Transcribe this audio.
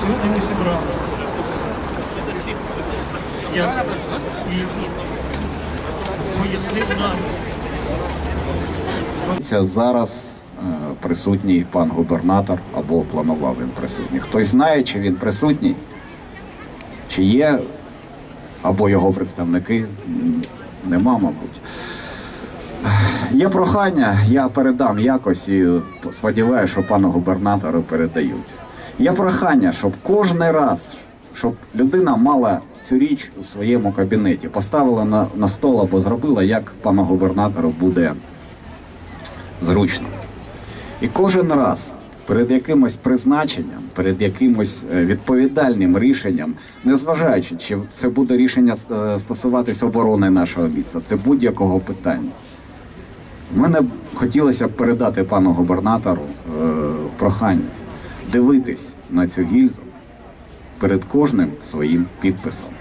Сегодня не собралась. Це зараз е, присутній пан губернатор або планував він присутній. Хтось знає, чи він присутній, чи є, або його представники нема, мабуть. Є прохання, я передам якось і сподіваюся, що пану губернатору передають. Є прохання, щоб кожен раз, щоб людина мала цю річ у своєму кабінеті, поставила на, на стол або зробила, як пану губернатору буде зручно. І кожен раз перед якимось призначенням, перед якимось е, відповідальним рішенням, незважаючи, чи це буде рішення е, стосуватись оборони нашого міста, це будь-якого питання. Мене хотілося б передати пану губернатору е, прохання дивитись на цю гільзу перед кожним своїм підписом.